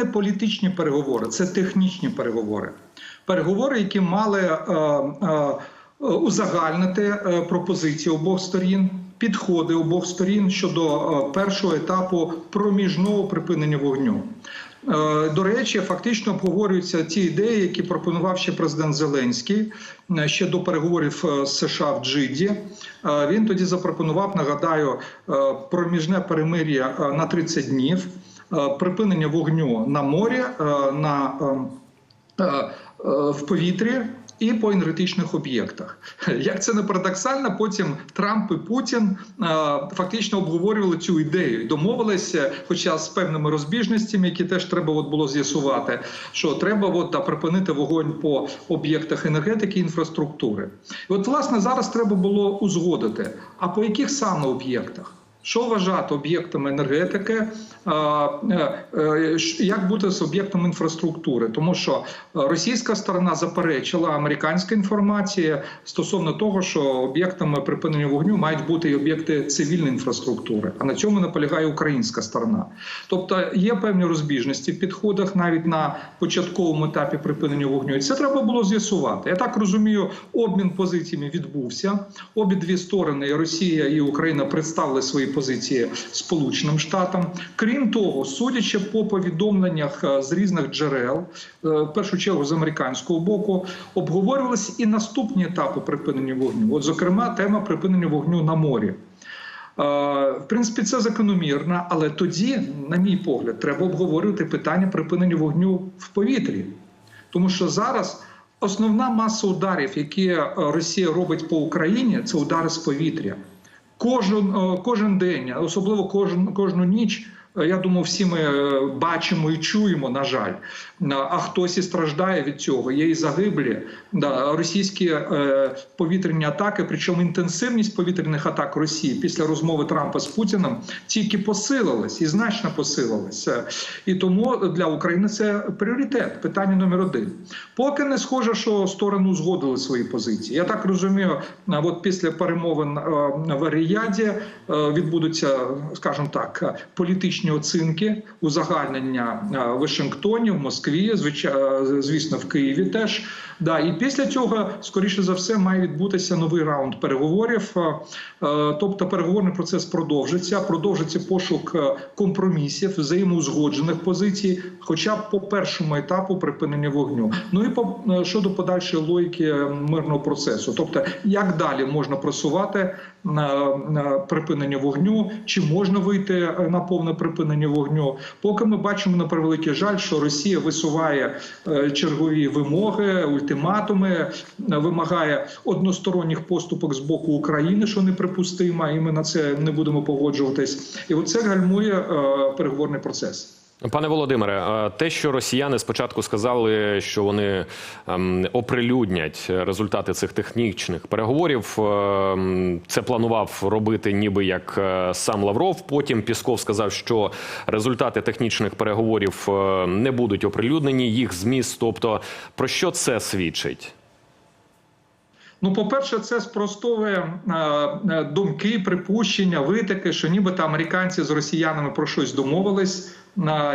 не політичні переговори, це технічні переговори. Переговори, які мали е, е, узагальнити е, пропозиції обох сторін, підходи обох сторін щодо е, першого етапу проміжного припинення вогню. Е, До речі, фактично обговорюються ті ідеї, які пропонував ще президент Зеленський ще до переговорів з США в Джиді. Він тоді запропонував, нагадаю, проміжне перемир'я на 30 днів, припинення вогню на морі, е, на е, е, е, в повітрі. І по енергетичних об'єктах, як це не парадоксально, потім Трамп і Путін е, фактично обговорювали цю ідею, домовилися, хоча з певними розбіжностями, які теж треба от було з'ясувати, що треба от, да, припинити вогонь по об'єктах енергетики і інфраструктури. І от власне зараз треба було узгодити. А по яких саме об'єктах? Що вважати об'єктами енергетики, е, е, ш- як бути з об'єктом інфраструктури? Тому що е, російська сторона заперечила американська інформація стосовно того, що об'єктами припинення вогню мають бути і об'єкти цивільної інфраструктури. А на цьому наполягає українська сторона. Тобто є певні розбіжності в підходах навіть на початковому етапі припинення вогню. І це треба було з'ясувати. Я так розумію, обмін позиціями відбувся. Обидві сторони, Росія і Україна, представили свої позиції Сполученим Штатам. Крім того, судячи по повідомленнях е, з різних джерел, е, в першу чергу з американського боку, обговорювалися і наступні етапи припинення вогню. От, зокрема, тема припинення вогню на морі. Е, В принципі, це закономірно, але тоді, на мій погляд, треба обговорювати питання припинення вогню в повітрі. Тому що зараз основна маса ударів, які Росія робить по Україні, це удари з повітря. Кожен, е, кожен день, особливо кожен, кожну ніч. Е, Я думаю, всі ми е, бачимо і чуємо, на жаль. Е, А хтось і страждає від цього. Є і загиблі. Да, російські повітряні атаки, причому інтенсивність повітряних атак Росії після розмови Трампа з Путіним тільки посилилась і значно посилилася. І тому для України це пріоритет, питання номер один. Поки не схоже, що сторони узгодили свої позиції. Я так розумію, от після перемовин в Ріяді відбудуться, скажімо так, політичні оцінки, узагальнення е, в Вашингтоні, в Москві, звичайно, звісно, в Києві теж. Да, і після цього, скоріше за все, має відбутися новий раунд переговорів. Е, Тобто переговорний процес продовжиться, продовжиться пошук е, компромісів, взаємоузгоджених позицій, хоча б по першому етапу припинення вогню. Ну і по е, щодо подальшої логіки мирного процесу, тобто як далі можна просувати на, припинення вогню, чи можна вийти на повне припинення вогню. Поки ми бачимо на превеликий жаль, що Росія висуває чергові вимоги, ультиматуми, е, вимагає односторонніх поступок з боку України, що неприпустимо, і ми на це не будемо погоджуватись. І оце гальмує е, переговорний процес. Пане Володимире, те, що росіяни спочатку сказали, що вони ем, оприлюднять результати цих технічних переговорів, ем, це планував робити ніби як е, сам Лавров. Потім Пісков сказав, що результати технічних переговорів е, не будуть оприлюднені, їх зміст. Тобто, про що це свідчить? Ну, по-перше, це спростовує е, думки, припущення, витики, що нібито американці з росіянами про щось домовились,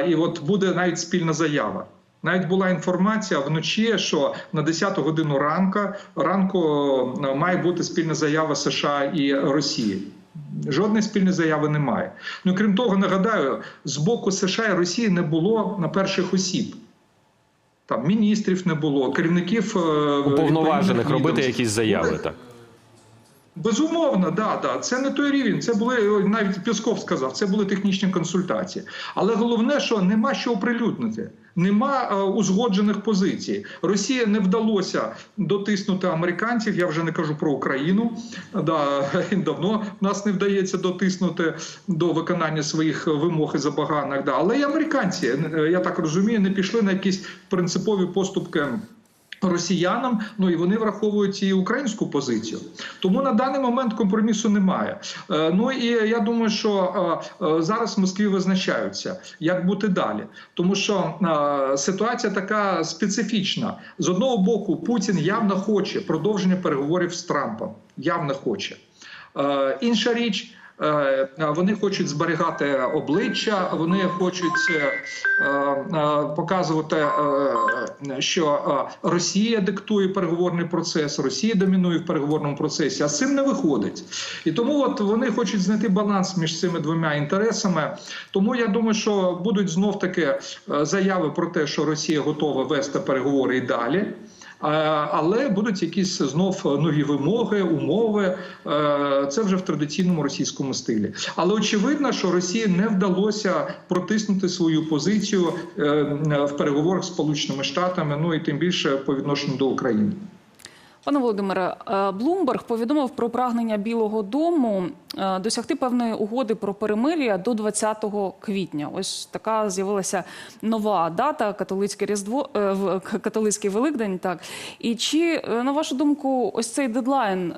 і от буде навіть спільна заява. Навіть була інформація вночі, що на 10 годину ранка ранку має бути спільна заява США і Росії. Жодної спільної заяви немає. Ну крім того, нагадаю, з боку США і Росії не було на перших осіб. Там міністрів не було, керівників е, Уповноважених робити якісь заяви, так. Безумовно, да, да. Це не той рівень. Це були навіть Пісков сказав, це були технічні консультації. Але головне, що нема що оприлюднити, нема е, узгоджених позицій. Росія не вдалося дотиснути американців. Я вже не кажу про Україну. Да, давно нас не вдається дотиснути до виконання своїх вимог і забаганок. Да. Але і американці, е, я так розумію, не пішли на якісь принципові поступки росіянам. Ну і вони враховують і українську позицію. Тому на даний момент компромісу немає. Е, Ну і я думаю, що е, е, зараз в Москві визначаються, як бути далі, тому що ситуація така специфічна. З одного боку, Путін явно хоче продовження переговорів з Трампом. Явно хоче. Інша річ. Е, Вони хочуть зберігати обличчя, вони хочуть е, е, показувати, е, що е, Росія диктує переговорний процес, Росія домінує в переговорному процесі, а з цим не виходить. І тому от вони хочуть знайти баланс між цими двома інтересами. Тому я думаю, що будуть знов таки е, заяви про те, що Росія готова вести переговори і далі. Але будуть якісь знов нові вимоги, умови. Е, Це вже в традиційному російському стилі. Але очевидно, що Росії не вдалося протиснути свою позицію е, в переговорах з Сполученими Штатами, ну і тим більше по відношенню до України. Пане Володимире, е, Блумберг повідомив про прагнення Білого Дому е, досягти певної угоди про перемир'я до 20 квітня. Ось така з'явилася нова дата католицьке різдво е, католицький Великдень. Так і чи на вашу думку, ось цей дедлайн,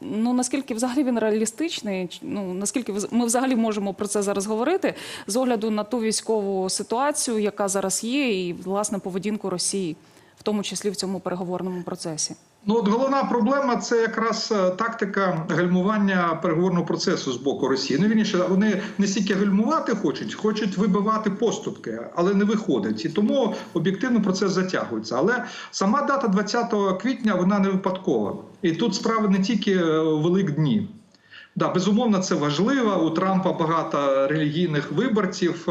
ну наскільки взагалі він реалістичний? Ну наскільки ми взагалі можемо про це зараз говорити з огляду на ту військову ситуацію, яка зараз є, і власне поведінку Росії, в тому числі в цьому переговорному процесі? Ну, от головна проблема це якраз е, тактика гальмування переговорного процесу з боку Росії. Ну вірніше, вони не стільки гальмувати хочуть, хочуть вибивати поступки, але не виходить. І тому об'єктивно процес затягується. Але сама дата 20 квітня вона не випадкова. І тут справа не тільки е, Великдні. Да, безумовно, це важливо. У Трампа багато релігійних виборців,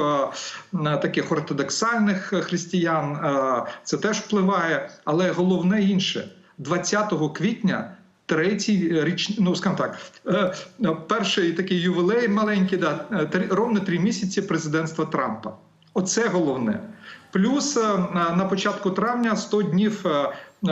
е, таких ортодоксальних християн. Це теж впливає, але головне інше. 20 квітня. Третій річ, ну скажімо так, е, перший такий ювілей маленький, да, е, три- ровно три місяці президентства Трампа. Оце головне. Плюс е, на початку травня 100 днів,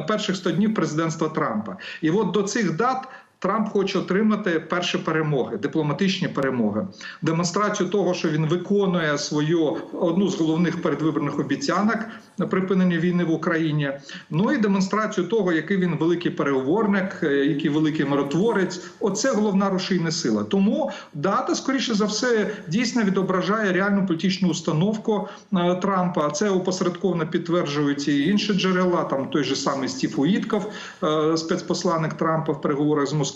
перших 100 днів президентства Трампа. І от до цих дат Трамп хоче отримати перші перемоги, дипломатичні перемоги, демонстрацію того, що він виконує свою одну з головних передвиборних обіцянок на припинення війни в Україні. Ну і демонстрацію того, який він великий переговорник, е, який великий миротворець. Оце головна рушійна сила. Тому дата, скоріше за все, дійсно відображає реальну політичну установку е, Трампа. Це опосередковано підтверджують і інші джерела. Там той же самий Стів Уїтков, е, спецпосланник Трампа в переговорах з Москвою.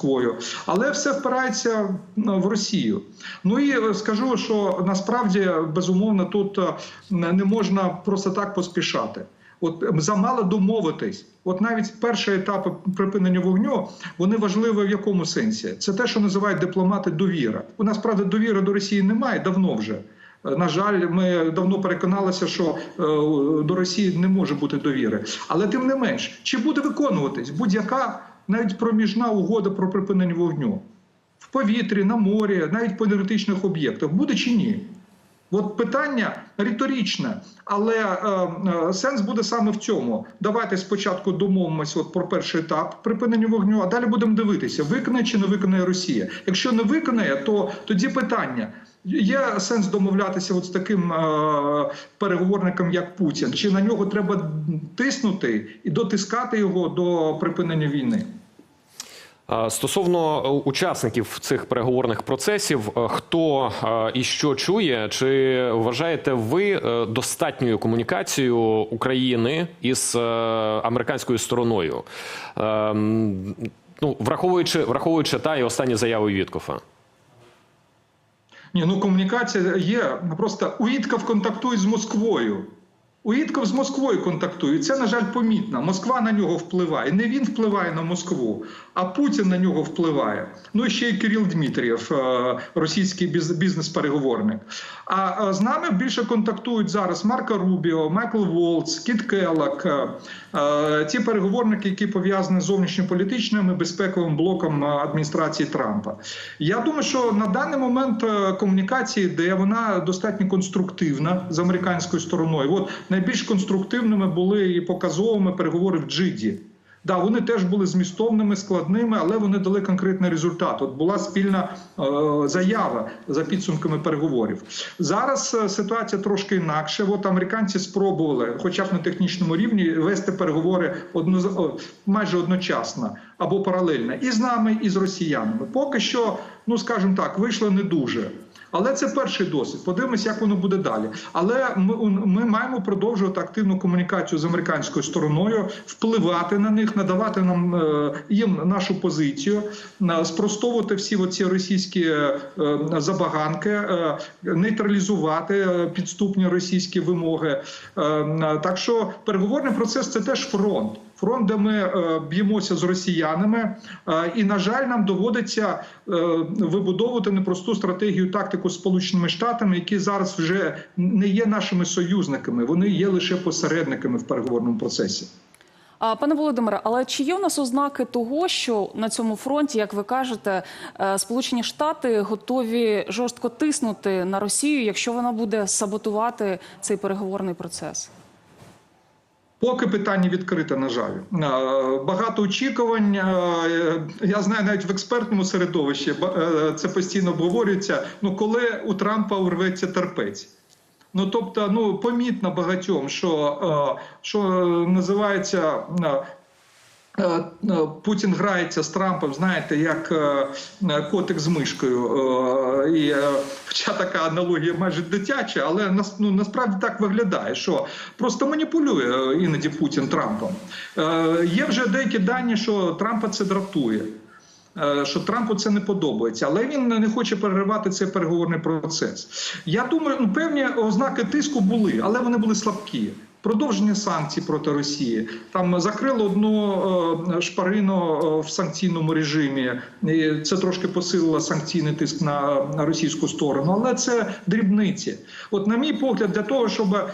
Але все впирається в Росію. Ну і е, скажу, що насправді безумовно тут е, не можна просто так поспішати. От замало домовитись. От навіть перші етапи припинення вогню вони важливі в якому сенсі? Це те, що називають дипломати довіра. У нас правда довіри до Росії немає давно вже. Е, На жаль, ми давно переконалися, що до Росії не може бути довіри. Але тим не менш, чи буде виконуватись будь-яка навіть проміжна угода про припинення вогню в повітрі, на морі, навіть по енергетичних об'єктах, буде чи ні? От питання риторичне, але е, е, сенс буде саме в цьому. Давайте спочатку домовимося от про перший етап припинення вогню, а далі будемо дивитися, виконає чи не виконає Росія. Якщо не виконає, то тоді питання. Є сенс домовлятися от з таким е, переговорником, як Путін, чи на нього треба тиснути і дотискати його до припинення війни? Стосовно е, учасників цих переговорних процесів, е, хто е, і що чує, чи вважаєте ви достатньою комунікацією України із американською стороною? Ну, враховуючи, враховуючи та і останні заяви Віткофа. Ні, ну комунікація є. Просто Уїтков контактує з Москвою. Уїтков з Москвою контактує. Це, на жаль, помітно. Москва на нього впливає. Не він впливає на Москву, а Путін на нього впливає. Ну і ще й Кирил Дмитрієв, е, російський біз- бізнес-переговорник. А е, з нами більше контактують зараз Марко Рубіо, Майкл Волц, Кіт Келлак, е, ті переговорники, які пов'язані з зовнішньополітичним і безпековим блоком адміністрації Трампа. Я думаю, що на даний момент е, комунікація йде, вона достатньо конструктивна з американською стороною. От найбільш конструктивними були і показовими переговори в Джиді. Да, вони теж були змістовними, складними, але вони дали конкретний результат. От була спільна е, заява за підсумками переговорів. Зараз е, ситуація трошки інакше. От американці спробували, хоча б на технічному рівні, вести переговори одно, майже одночасно або паралельно і з нами, і з росіянами. Поки що, ну скажімо так, вийшло не дуже. Але це перший досвід. Подивимось, як воно буде далі. Але ми, ми маємо продовжувати активну комунікацію з американською стороною, впливати на них, надавати нам е, їм нашу позицію, спростовувати всі оці російські е, е, забаганки, е, нейтралізувати е, підступні російські вимоги. Е, е, Так що переговорний процес це теж фронт. Фронт, де ми е, б'ємося з росіянами, е, і на жаль, нам доводиться е, вибудовувати непросту стратегію тактику з сполученими штатами, які зараз вже не є нашими союзниками, вони є лише посередниками в переговорному процесі. Пане Володимире, але чи є у нас ознаки того, що на цьому фронті, як ви кажете, Сполучені Штати готові жорстко тиснути на Росію, якщо вона буде саботувати цей переговорний процес? Поки питання відкрите, на жаль, Е, багато очікувань. Е, Я знаю навіть в експертному середовищі е, це постійно обговорюється. Ну коли у Трампа урветься терпець. Ну тобто, ну помітно багатьом, що, е, що називається. Е, Е, Путін грається з Трампом, знаєте, як е, котик з мишкою. І, хоча така аналогія майже дитяча, але ну, насправді так виглядає, що просто маніпулює іноді Путін Трампом. Є вже деякі дані, що Трампа це дратує. Що Трампу це не подобається, але він не хоче переривати цей переговорний процес. Я думаю, ну певні ознаки тиску були, але вони були слабкі. Продовження санкцій проти Росії там закрили одну е, шпарину е, в санкційному режимі. І це трошки посилило санкційний тиск на, російську сторону, але це дрібниці. От, на мій погляд, для того, щоб е,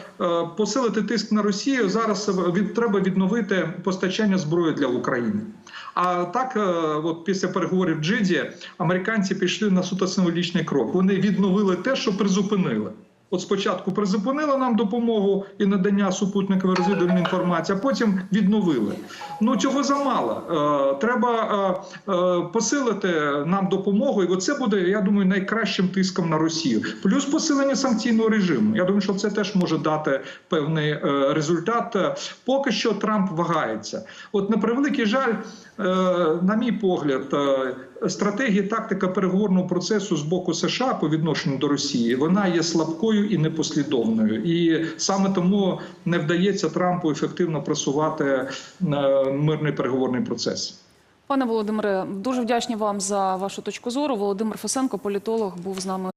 посилити тиск на Росію, зараз треба відновити постачання зброї для України. А так, от після переговорів в Джиді, американці пішли на суто символічний крок. Вони відновили те, що призупинили. От спочатку призупинили нам допомогу і надання супутникової розвідувальної інформації, а потім відновили. Ну цього замало. Е, треба е, е, посилити нам допомогу, і оце буде, я думаю, найкращим тиском на Росію. Плюс посилення санкційного режиму. Я думаю, що це теж може дати певний результат. Поки що Трамп вагається. От на превеликий жаль, на мій погляд, стратегія тактика переговорного процесу з боку США по відношенню до Росії вона є слабкою і непослідовною, і саме тому не вдається Трампу ефективно просувати е, мирний переговорний процес. Пане Володимире, дуже вдячні вам за вашу точку зору. Володимир Фесенко, політолог, був з нами.